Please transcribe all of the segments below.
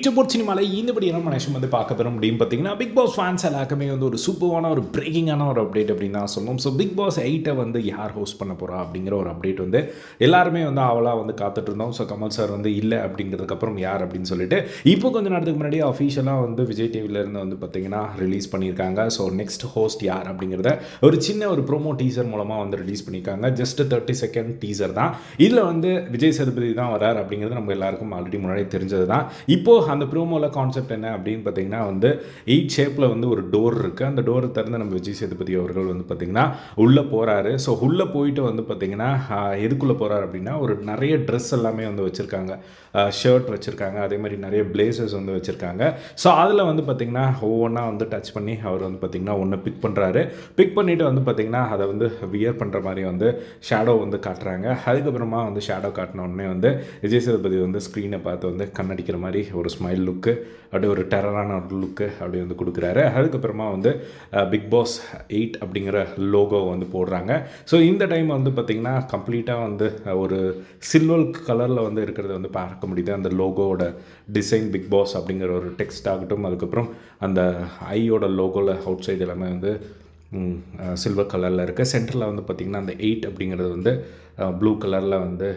பீச்சபோர்ட் சினிமாவில் இந்தபடியான மனுஷன் வந்து பார்க்க பெறும் அப்படின்னு பார்த்தீங்கன்னா பிக் பாஸ் ஃபேன்ஸ் எல்லாருக்குமே வந்து ஒரு சூப்பரான ஒரு பிரேக்கிங்கான ஒரு அப்டேட் அப்படின்னு தான் சொல்லணும். ஸோ பிக் பாஸ் எயிட்டை வந்து யார் ஹோஸ்ட் பண்ண போகிறா அப்படிங்கிற ஒரு அப்டேட் வந்து எல்லாருமே வந்து அவளாக வந்து காத்துட்டு இருந்தோம். ஸோ கமல் சார் வந்து இல்லை அப்படிங்கிறதுக்கப்புறம் யார் அப்படின்னு சொல்லிட்டு இப்போ கொஞ்ச நேரத்துக்கு முன்னாடி அஃபீஷியலாக வந்து விஜய் டிவிலேருந்து வந்து பார்த்தீங்கன்னா ரிலீஸ் பண்ணியிருக்காங்க. ஸோ நெக்ஸ்ட் ஹோஸ்ட் யார் அப்படிங்கிறத ஒரு சின்ன ஒரு ப்ரோமோ டீசர் மூலமாக வந்து ரிலீஸ் பண்ணியிருக்காங்க. ஜஸ்ட் தேர்ட்டி செகண்ட் டீசர் தான். இதில் வந்து விஜய் சேதுபதி தான் வரார் அப்படிங்கிறது நம்ம எல்லாருக்கும் ஆல்ரெடி முன்னாடி தெரிஞ்சது தான் இப்போது அந்த ப்ரோமோவில் கான்செப்ட் என்ன அப்படின்னு பார்த்தீங்கன்னா வந்து எயிட் ஷேப்பில் வந்து ஒரு டோர் இருக்குது அந்த டோரை திறந்து நம்ம விஜய் சேதுபதி அவர்கள் வந்து பார்த்திங்கன்னா உள்ளே போகிறாரு ஸோ உள்ளே போயிட்டு வந்து பார்த்திங்கன்னா எதுக்குள்ளே போகிறாரு அப்படின்னா ஒரு நிறைய ட்ரெஸ் எல்லாமே வந்து வச்சுருக்காங்க. ஷர்ட் வச்சுருக்காங்க. அதே மாதிரி நிறைய பிளேசர்ஸ் வந்து வச்சுருக்காங்க. ஸோ அதில் வந்து பார்த்திங்கன்னா ஒவ்வொன்றா வந்து டச் பண்ணி அவர் வந்து பார்த்திங்கன்னா ஒன்று பிக் பண்ணுறாரு பிக் பண்ணிவிட்டு வந்து பார்த்திங்கன்னா அதை வந்து வியர் பண்ணுற மாதிரி வந்து ஷேடோ வந்து காட்டுறாங்க. அதுக்கப்புறமா வந்து ஷேடோ காட்டின உடனே வந்து விஜய் சேதுபதி வந்து ஸ்க்ரீனை பார்த்து வந்து கண்ணடிக்கிற மாதிரி ஒரு ஸ்மைல் லுக்கு அப்படியே ஒரு டெரரான ஒரு லுக்கு அப்படி வந்து கொடுக்குறாரு. அதுக்கப்புறமா வந்து பிக் பாஸ் எயிட் அப்படிங்கிற லோகோ வந்து போடுறாங்க. ஸோ இந்த டைம் வந்து பார்த்திங்கன்னா கம்ப்ளீட்டாக வந்து ஒரு சில்வர் கலரில் வந்து இருக்கிறத வந்து பார்க்க முடியுது. அந்த லோகோவோட டிசைன் பிக் பாஸ் அப்படிங்கிற ஒரு டெக்ஸ்ட் ஆகட்டும் அதுக்கப்புறம் அந்த ஐயோட லோகோவில் அவுட் சைடு எல்லாமே வந்து சில்வர் கலரில் இருக்குது சென்டரில் வந்து பார்த்திங்கன்னா அந்த எயிட் அப்படிங்கிறது வந்து ப்ளூ கலரில் வந்து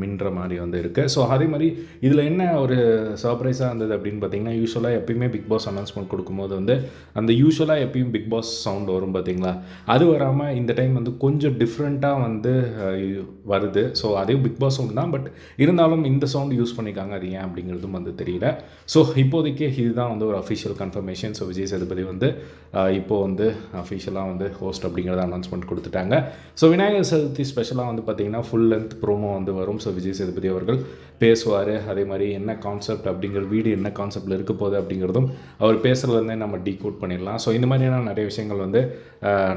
மின்ற மாதிரி வந்து இருக்குது ஸோ அதே மாதிரி இதில் என்ன ஒரு சர்ப்ரைஸாக இருந்தது அப்படின்னு பார்த்தீங்கன்னா யூஸ்வலாக எப்பயுமே பிக் பாஸ் அனௌன்ஸ்மெண்ட் கொடுக்கும்போது வந்து அந்த யூஸ்வலாக எப்பயும் பிக் பாஸ் சவுண்ட் வரும் பார்த்தீங்களா அது வராமல் இந்த டைம் வந்து கொஞ்சம் டிஃப்ரெண்ட்டாக வந்து வருது. ஸோ அதே பிக் பாஸ் சவுண்ட் தான். பட் இருந்தாலும் இந்த சவுண்ட் யூஸ் பண்ணியிருக்காங்க அது ஏன் அப்படிங்கிறதும் வந்து தெரியல. ஸோ இப்போதைக்கு இதுதான் வந்து ஒரு official confirmation so Vijay Sethupathi வந்து இப்போது வந்து அஃபிஷியலாக வந்து ஹோஸ்ட் அப்படிங்கிறத அனௌன்ஸ்மெண்ட் கொடுத்துட்டாங்க. ஸோ விநாயகர் சதுர்த்தி ஸ்பெஷலாக வந்து பார்த்தீங்கன்னா பார்த்தீங்கன்னா ஃபுல் லென்த் ப்ரோமோ வந்து வரும். ஸோ விஜய் சேதுபதி அவர்கள் பேசுவார். அதே மாதிரி என்ன கான்செப்ட் அப்படிங்கிற வீடு என்ன கான்செப்டில் இருக்க போகுது அப்படிங்கிறதும் அவர் பேசுகிறதுலேருந்தே நம்ம டீ கோட் பண்ணிடலாம். ஸோ இந்த மாதிரியான நிறைய விஷயங்கள் வந்து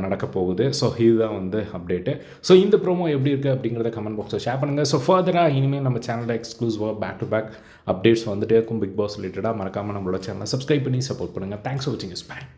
நடக்க போகுது. ஸோ இதுதான் வந்து அப்டேட்டு ஸோ இந்த ப்ரோமோ எப்படி இருக்குது அப்படிங்கிறத கமெண்ட் பாக்ஸில் ஷேர் பண்ணுங்கள் ஸோ ஃபர்தராக இனிமேல் நம்ம சேனலில் எக்ஸ்க்ளூசிவாக பேக் டு பேக் அப்டேட்ஸ் வந்துட்டே இருக்கும். பிக் பாஸ் ரிலேட்டடாக மறக்காமல் நம்மளோட சேனலை சப்ஸ்கிரைப் பண்ணி சப்போர்ட் பண்ணுங்கள் தேங்க்ஸ் ஃபார் வாட்சிங் இஸ் பேக்